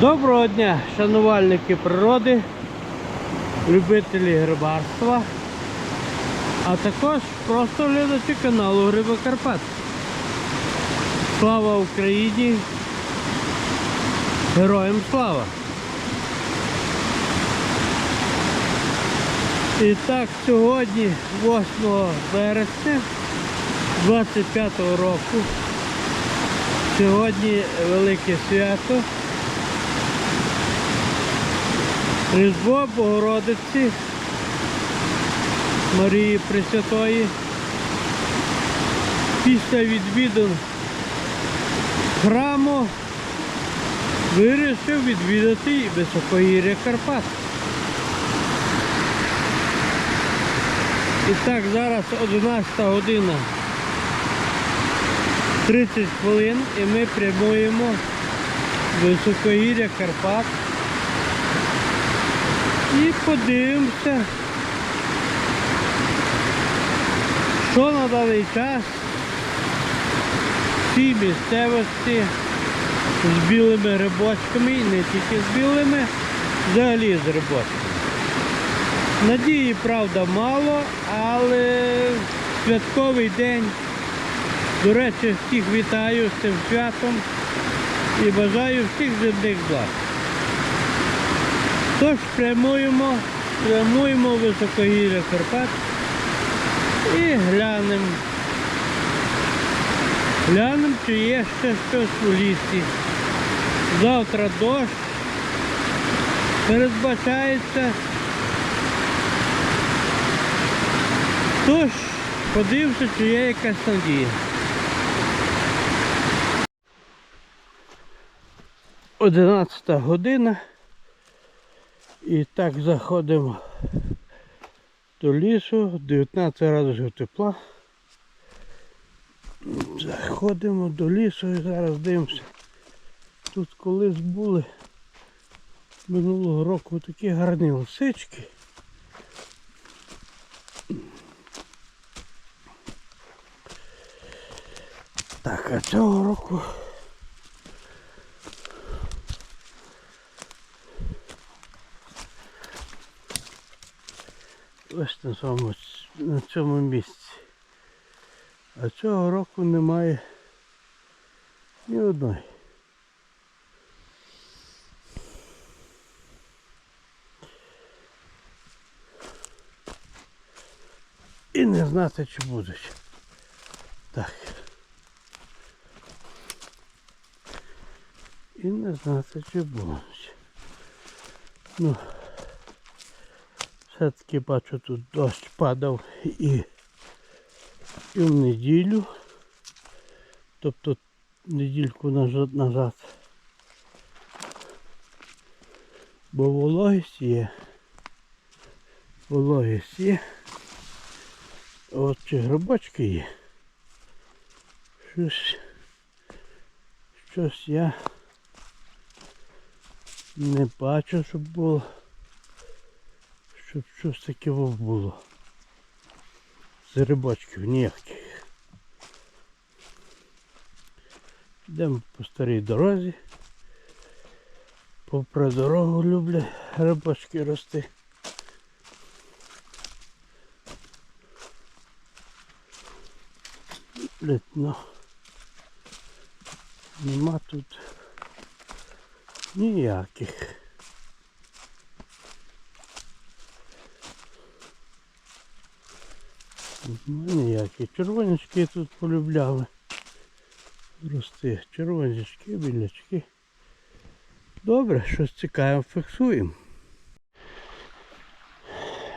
Доброго дня, шанувальники природи, любителі грибарства, а також просто глядачі каналу Гриби Карпат. Слава Україні! Героям слава! І так, сьогодні, 8 вересня 25 року, сьогодні велике свято. Різдво Богородиці Марії Пресвятої. Після відвідин храму вирішив відвідати високогір'я Карпат. І так, зараз 11 година 30 хвилин і ми прямуємо в високогір'я Карпат. І подивимося, що на даний час в цій місцевості з білими грибочками і не тільки з білими, взагалі з грибочками. Надії, правда, мало, але святковий день. До речі, всіх вітаю з цим святом і бажаю всіх земних благ. Тож прямуємо, прямуємо високогір'я Карпат і глянемо. Глянемо, чи є ще щось у лісі. Завтра дощ передбачається. Тож, подивимося, чи є якась надія. Одинадцята година. І так заходимо до лісу, 19 градусів тепла. Заходимо до лісу і зараз дивимося. Тут колись були минулого року такі гарні лисички. Так, а цього року ось на цьому, на цьому місці. А цього року немає ні одної. І не знати, чи будуть. Так. І не знати, чи будуть. Ну, все-таки бачу тут дощ падав і, і в неділю. Тобто недільку назад, назад. Бо вологість є. Вологість є. От чи грибочки є. Щось, щось я не бачу, щоб було щоб щось таке було. З рибачків ніяких. Йдемо по старій дорозі. Попри дорогу люблять рибачки рости. Блять, ну нема тут ніяких. Ну, ніякі. Червонячки тут полюбляли рости. Червонячки, білячки. Добре, щось цікаве фіксуємо.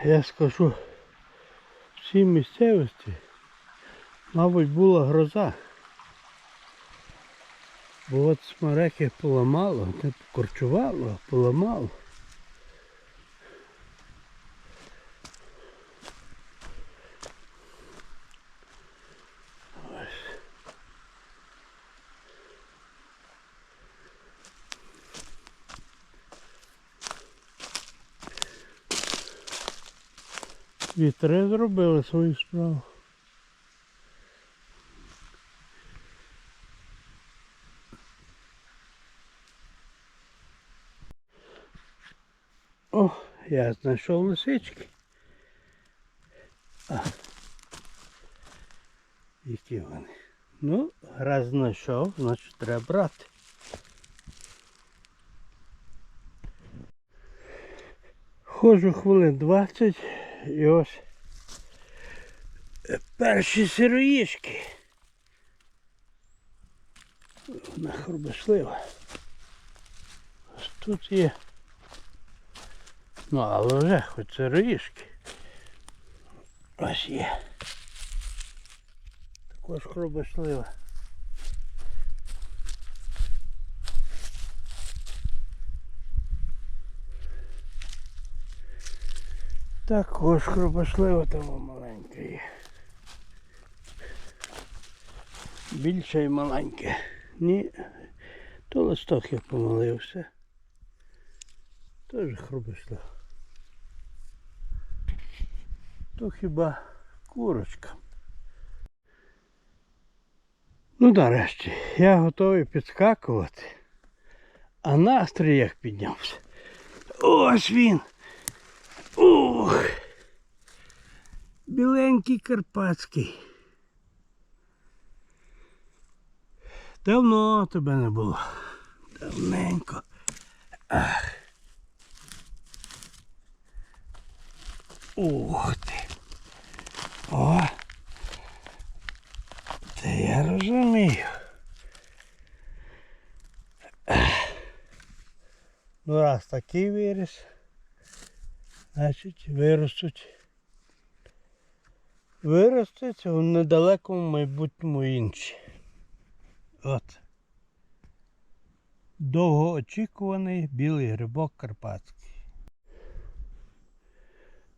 Я скажу, в цій місцевості, мабуть, була гроза. Бо от смереки поламало, не покорчувало, а поламало. Вітри зробили свою справу. О, я знайшов лисички. А. Які вони. Ну, раз знайшов, значить треба брати. Ходжу хвилин 20 і ось перші сироїшки. Вона хрубошлива. Ось тут є. Ну, але вже хоч сироїшки. Ось є. Також хрубошлива. Також хрубошлива там маленька. Більше і маленьке. Ні, то листок я помилився. Теж хрубошлива. То хіба курочка. Ну нарешті, я готовий підскакувати. А настрій як піднявся. Ось він. Ух. Біленький карпатський. Давно тебе не було. Давненько. Ах. Ух ти. О. Та я розумію. Ну раз такий виріс, значить виростуть. Виростуть у недалекому майбутньому інші. От. Довгоочікуваний білий грибок карпатський.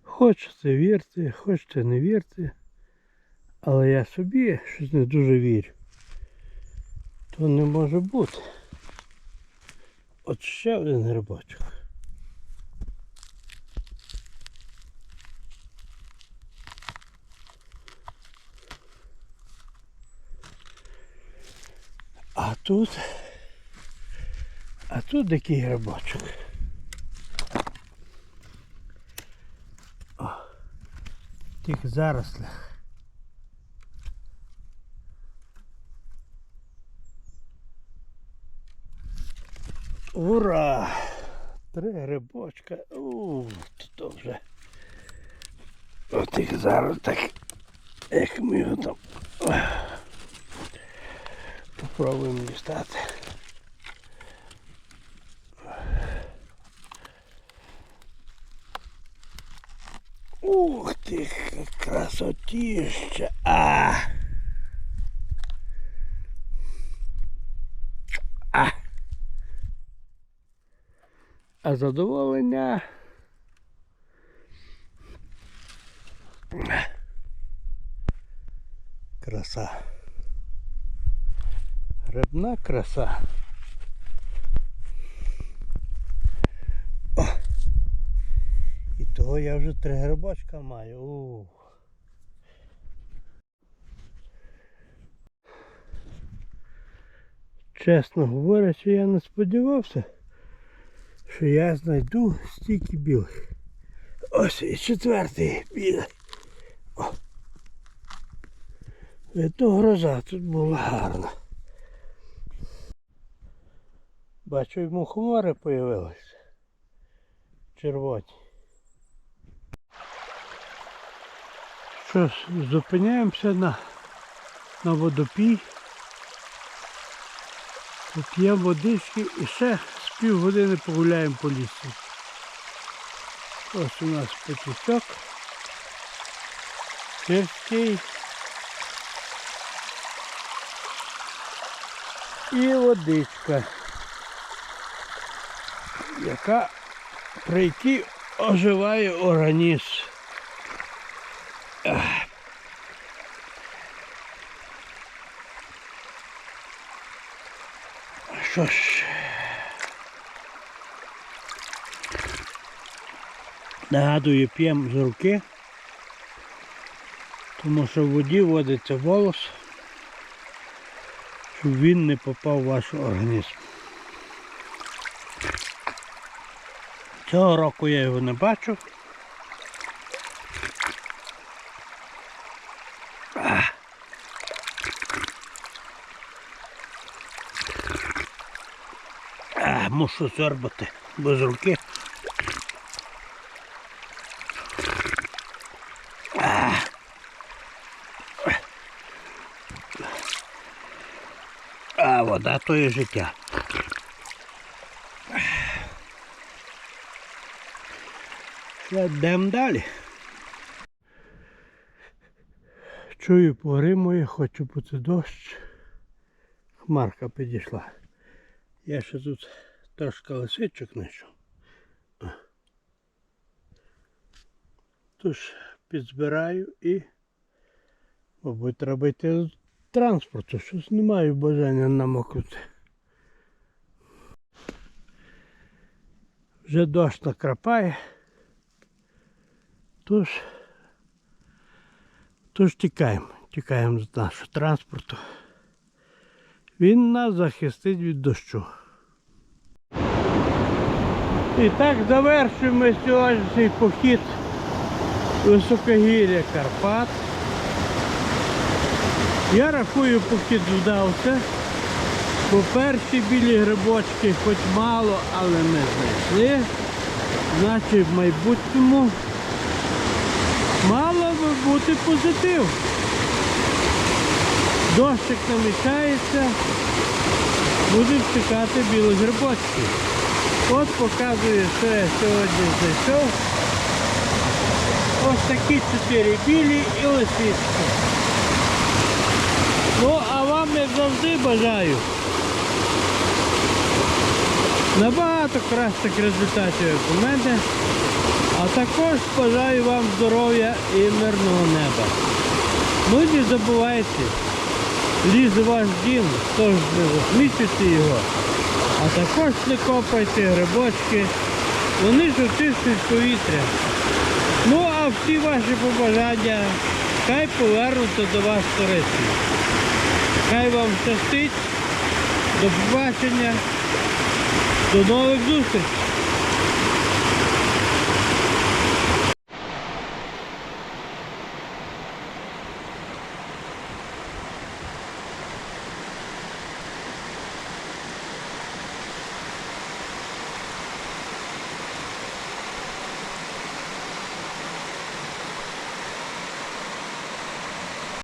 Хочете вірте, хочете не вірте, але я собі щось не дуже вірю. То не може бути. От ще один грибочок. Тут. А тут такий грибочок. О, в тих зарослях. Ура! Три грибочка. У, то вже. От їх зараз так. Як ми його там. Попробуємо дістати. Ух ти, красотища! А! А! А задоволення. Краса. Грибна краса. О! І того я вже три грибочка маю. У. Чесно говорячи, я не сподівався, що я знайду стільки білих. Ось і четвертий білий. О. Видно, гроза тут була гарна. Бачу, йому хмари появилися. Червоні. Що зупиняємося на, на водопій. Поп'ємо водички і ще з півгодини погуляємо по лісі. Ось у нас потічок. Сирський. І водичка, яка при якій оживає організм. Що ж. Нагадую, п'ємо з руки, тому що в воді водиться волос, щоб він не попав в ваш організм. Цього року я його не бачу. А. Мушу сорбати без руки. А вода то є життя. Йдемо далі. Чую пори мої, хочу бути дощ. Хмарка підійшла. Я ще тут трошки лисичок знайшов. Тож підзбираю і, мабуть, треба йти з транспорту. Щось не маю бажання намокнути. Вже дощ накрапає. Тож, тож тікаємо, тікаємо з нашого транспорту. Він нас захистить від дощу. І так завершуємо сьогоднішній похід високогір'я Карпат. Я рахую, похід вдався. Бо перші білі грибочки хоч мало, але ми знайшли. Значить в майбутньому бути позитив. Дощик намічається, будемо чекати білих грибочків. От показує, що я сьогодні знайшов. Ось такі чотири білі і лисички. Ну, а вам, як завжди, бажаю набагато кращих результатів, як у мене. А також бажаю вам здоров'я і мирного неба. Ну не забувайте, ліс ваш дім, тож не засмічуйте його. А також не копайте грибочки, вони ж очищують повітря. Ну а всі ваші побажання хай повернуться до вас корисно. Хай вам щастить. До побачення. До нових зустрічей.